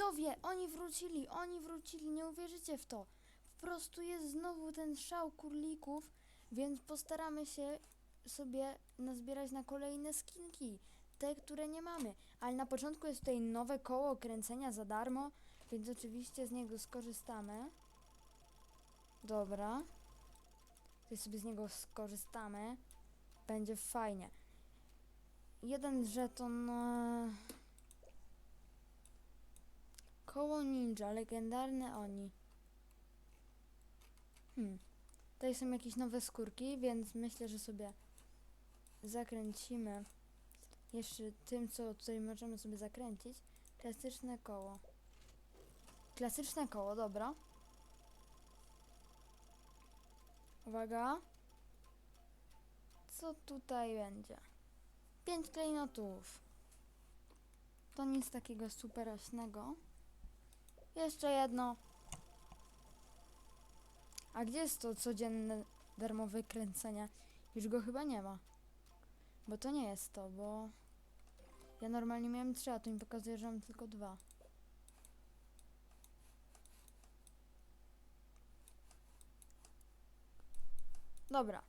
Widzowie, oni wrócili, oni wrócili, nie uwierzycie w to. Po prostu jest znowu ten szał kurlików, więc postaramy się sobie nazbierać na kolejne skinki. Te, które nie mamy. Ale na początku jest tutaj nowe koło kręcenia za darmo, więc oczywiście z niego skorzystamy. Dobra. Tutaj sobie z niego skorzystamy. Będzie fajnie. Jeden żeton... Koło ninja, legendarne oni. Hmm. Tutaj są jakieś nowe skórki, więc myślę, że sobie zakręcimy jeszcze tym, co tutaj możemy sobie zakręcić. Klasyczne koło. Klasyczne koło, dobra. Uwaga. Co tutaj będzie? Pięć klejnotów. To nic takiego superośnego. Jeszcze jedno. A gdzie jest to codzienne darmowe kręcenie? Już go chyba nie ma. Bo to nie jest to, bo... Ja normalnie miałem trzy, a tu mi pokazuje, że mam tylko dwa. Dobra.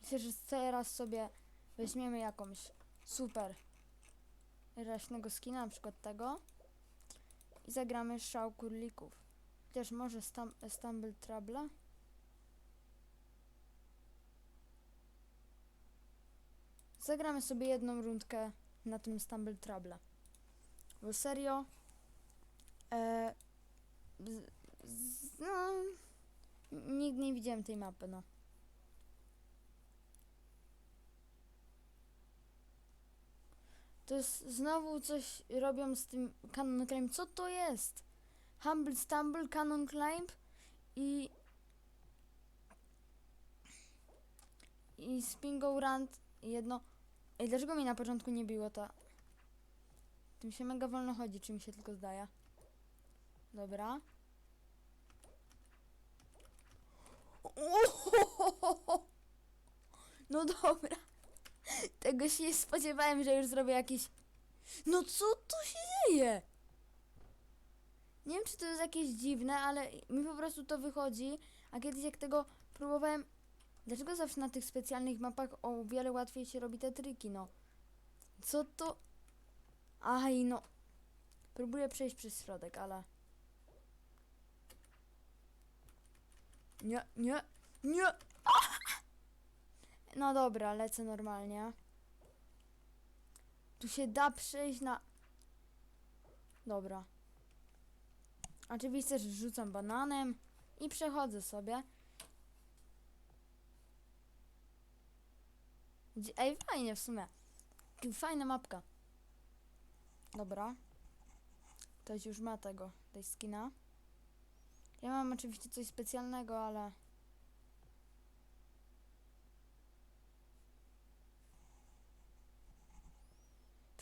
Myślę, że teraz sobie weźmiemy jakąś super raśnego skina, na przykład tego i zagramy szał kurlików. Chociaż może stam Stumble Trouble? Zagramy sobie jedną rundkę na tym Stumble Trouble. Bo serio e, z, z, no, nigdy nie widziałem tej mapy, no. To jest znowu coś robią z tym Canon Climb. Co to jest? Humble Stumble, Canon Climb i i Spingo Rand jedno. Ej, dlaczego mi na początku nie biło to? Tym się mega wolno chodzi, czy mi się tylko zdaje. Dobra. No dobra. Tego się nie spodziewałem, że już zrobię jakiś... No co tu się dzieje? Nie wiem, czy to jest jakieś dziwne, ale mi po prostu to wychodzi. A kiedyś jak tego próbowałem... Dlaczego zawsze na tych specjalnych mapach o wiele łatwiej się robi te triki, no? Co to... Aj, no... Próbuję przejść przez środek, ale... Nie, nie, nie! No dobra, lecę normalnie. Tu się da przejść na... Dobra. Oczywiście, że rzucam bananem i przechodzę sobie. Ej, fajnie w sumie. Fajna mapka. Dobra. Ktoś już ma tego, tej skina. Ja mam oczywiście coś specjalnego, ale...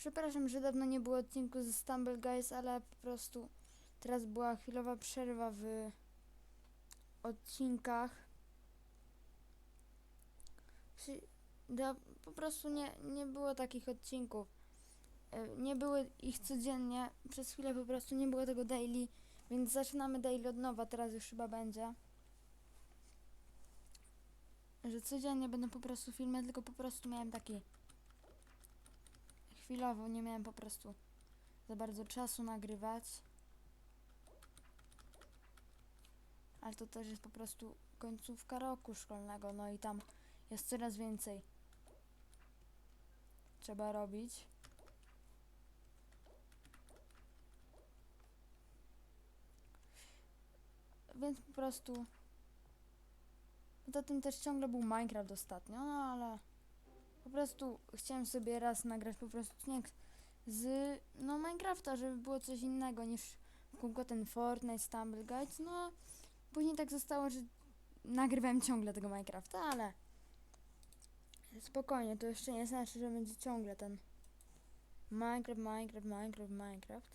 Przepraszam, że dawno nie było odcinku ze Stumble Guys, ale po prostu teraz była chwilowa przerwa w odcinkach. Po prostu nie, nie było takich odcinków. E, Nie były ich codziennie, przez chwilę po prostu nie było tego daily, więc zaczynamy daily od nowa, teraz już chyba będzie. Że codziennie będą po prostu filmy, tylko po prostu miałem taki chwilowo nie miałem po prostu za bardzo czasu nagrywać. Ale to też jest po prostu końcówka roku szkolnego, no i tam jest coraz więcej trzeba robić. Więc po prostu Poza tym też ciągle był Minecraft ostatnio, no ale po prostu chciałem sobie raz nagrać po prostu odcinek z no Minecrafta, żeby było coś innego niż kółko ten Fortnite, Stumble Guides, no później tak zostało, że nagrywałem ciągle tego Minecrafta, ale spokojnie, to jeszcze nie znaczy, że będzie ciągle ten Minecraft, Minecraft, Minecraft, Minecraft.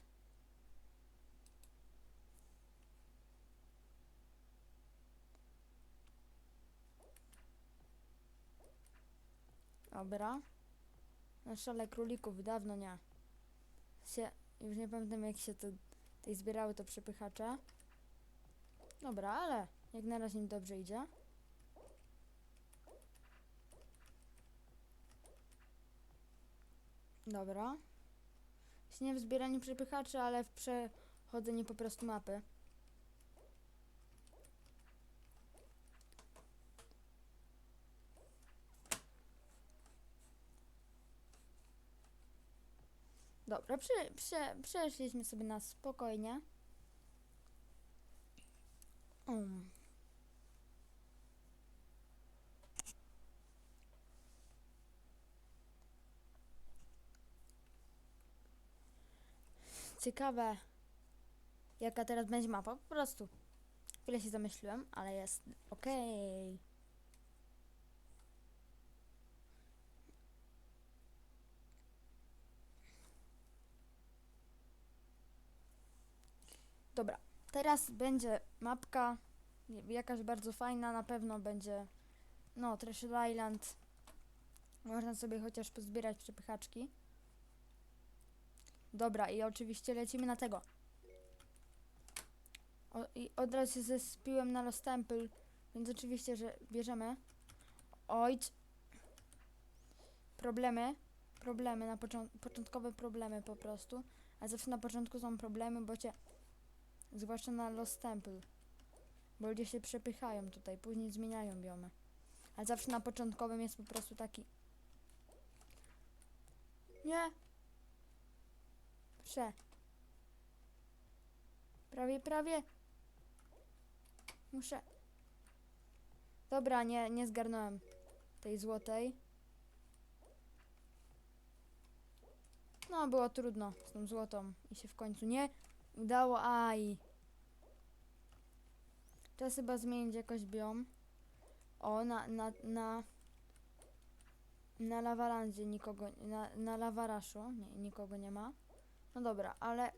Dobra. Na szale królików dawno nie. Się, już nie pamiętam jak się to Tej zbierały to przepychacze. Dobra, ale jak na razie im dobrze idzie. Dobra. Nie w zbieraniu przepychaczy, ale w przechodzeniu po prostu mapy. Dobra, prze, prze, przeszliśmy sobie na spokojnie. Um. Ciekawe, jaka teraz będzie mapa. Po prostu. Chwilę się zamyśliłem, ale jest okej. Dobra, teraz będzie mapka, jakaś bardzo fajna, na pewno będzie, no, Treasure Island. Można sobie chociaż pozbierać przepychaczki. Dobra, i oczywiście lecimy na tego. O, I od razu się zespiłem na Lost Temple, więc oczywiście, że bierzemy. Ojcz. Problemy. Problemy, na począ- początkowe problemy po prostu. A zawsze na początku są problemy, bo cię Zwłaszcza na Lost Temple. Bo ludzie się przepychają tutaj, później zmieniają biomy. Ale zawsze na początkowym jest po prostu taki. Nie! Prze. Prawie, prawie. Muszę. Dobra, nie, nie zgarnąłem tej złotej. No, było trudno z tą złotą i się w końcu nie udało. Aj. Teraz chyba zmienić jakoś biom. O, na, na, na, na lawalandzie nikogo, na, na lawaraszu nie, nikogo nie ma. No dobra, ale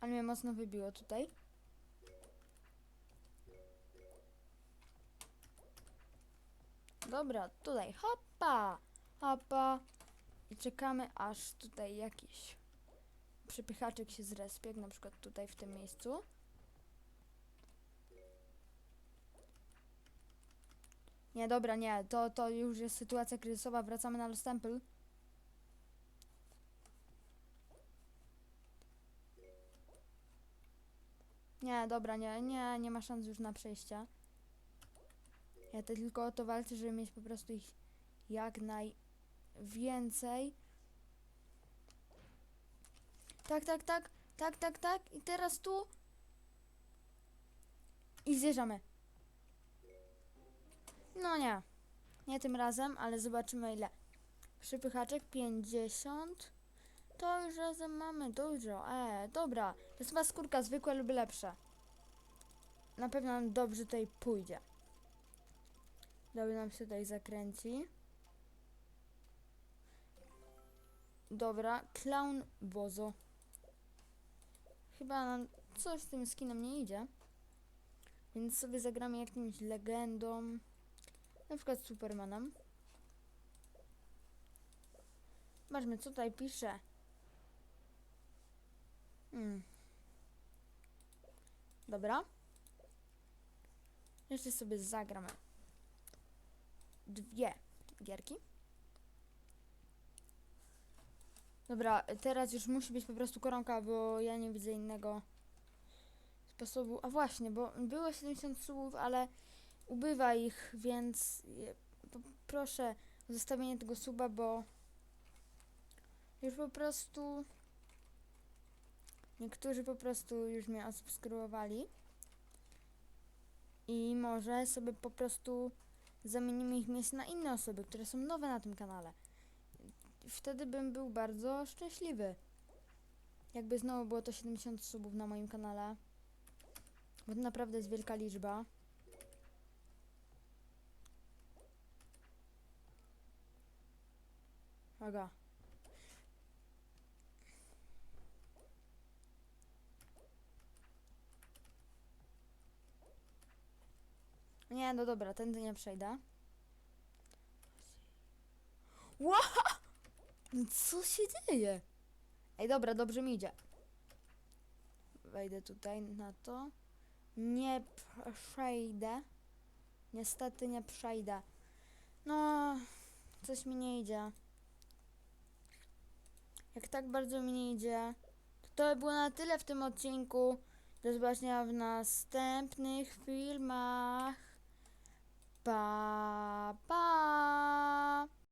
ale mnie mocno wybiło tutaj. Dobra, tutaj hopa, hopa i czekamy aż tutaj jakiś przypychaczek się zrespie, jak na przykład tutaj w tym miejscu. Nie, dobra, nie, to, to już jest sytuacja kryzysowa, wracamy na Lost Temple. Nie, dobra, nie, nie, nie ma szans już na przejście. Ja to tylko o to walczę, żeby mieć po prostu ich jak najwięcej. Tak, tak, tak, tak, tak, tak. I teraz tu. I zjeżdżamy. No nie. Nie tym razem, ale zobaczymy ile. Przypychaczek 50. To już razem mamy dużo. E, dobra. To jest chyba skórka zwykła lub lepsza. Na pewno nam dobrze tutaj pójdzie. Dobrze nam się tutaj zakręci. Dobra, clown Bozo. Chyba nam coś z tym skinem nie idzie. Więc sobie zagramy jakimś legendą. Na przykład Supermanem. Zobaczmy, co tutaj pisze. Hmm. Dobra. Jeszcze sobie zagramy dwie gierki. Dobra, teraz już musi być po prostu koronka, bo ja nie widzę innego sposobu. A właśnie, bo było 70 subów, ale ubywa ich, więc proszę o zostawienie tego suba, bo już po prostu niektórzy po prostu już mnie osubskrybowali i może sobie po prostu zamienimy ich miejsce na inne osoby, które są nowe na tym kanale. Wtedy bym był bardzo szczęśliwy. Jakby znowu było to 70 subów na moim kanale. Bo to naprawdę jest wielka liczba. Aga. Nie, no dobra, tędy nie przejdę. Ła! No co się dzieje? Ej, dobra, dobrze mi idzie. Wejdę tutaj na to. Nie przejdę. Niestety nie przejdę. No, coś mi nie idzie. Jak tak bardzo mi nie idzie, to to by było na tyle w tym odcinku. Do zobaczenia w następnych filmach. Ba ba.